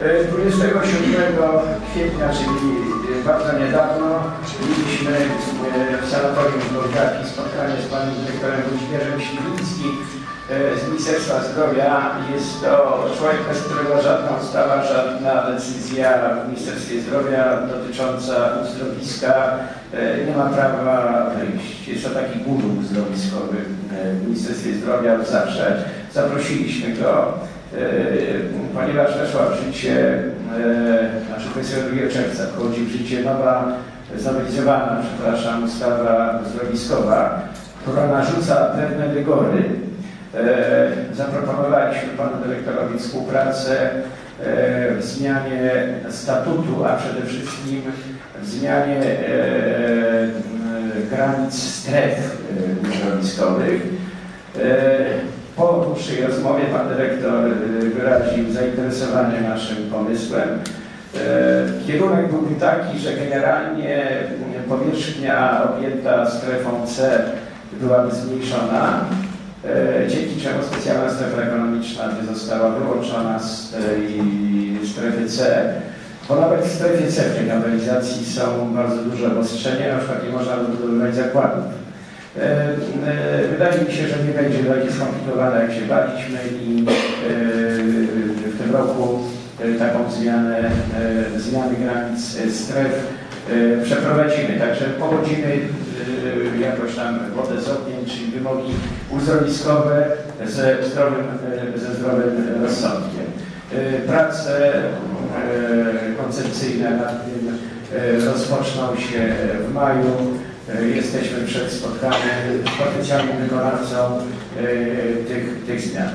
E, 27 kwietnia, czyli e, bardzo niedawno, mieliśmy e, w sanatorium Gorgaki spotkanie z panem dyrektorem Włodzimierzem Śliwińskim e, z Ministerstwa Zdrowia. Jest to człowiek, bez którego żadna ustawa, żadna decyzja w Ministerstwie Zdrowia dotycząca uzdrowiska nie ma prawa wyjść. Jest to taki guru uzdrowiskowy w Ministerstwie Zdrowia od zawsze. Zaprosiliśmy go. E, ponieważ weszła w życie, e, znaczy 22 czerwca wchodzi w życie nowa, znowelizowana, przepraszam, ustawa zdrowiskowa, która narzuca pewne rygory. E, zaproponowaliśmy panu dyrektorowi współpracę w zmianie statutu, a przede wszystkim w zmianie granic stref uzdrowiskowych. Dłuższej rozmowie pan dyrektor y, wyraził zainteresowanie naszym pomysłem. E, Kierunek byłby taki, że generalnie y, powierzchnia objęta strefą C byłaby zmniejszona, e, dzięki czemu specjalna strefa ekonomiczna by została wyłączona z tej strefy C, bo nawet w strefie C w tej nowelizacji są bardzo duże obostrzenia, na przykład nie można wybudowywać zakładów. E, e, Wydaje mi się, że nie będzie takie skomplikowane, jak się baliśmy i e, w tym roku taką zmianę, zmiany granic stref przeprowadzimy. Także pogodzimy e, jakoś tam wodę z ogniem, czyli wymogi uzdrowiskowe ze zdrowym, ze zdrowym rozsądkiem. Prace koncepcyjne nad tym rozpoczną się w maju. E, Jesteśmy przed spotkaniem z potencjalnym wykonawcą e, tych, tych zmian.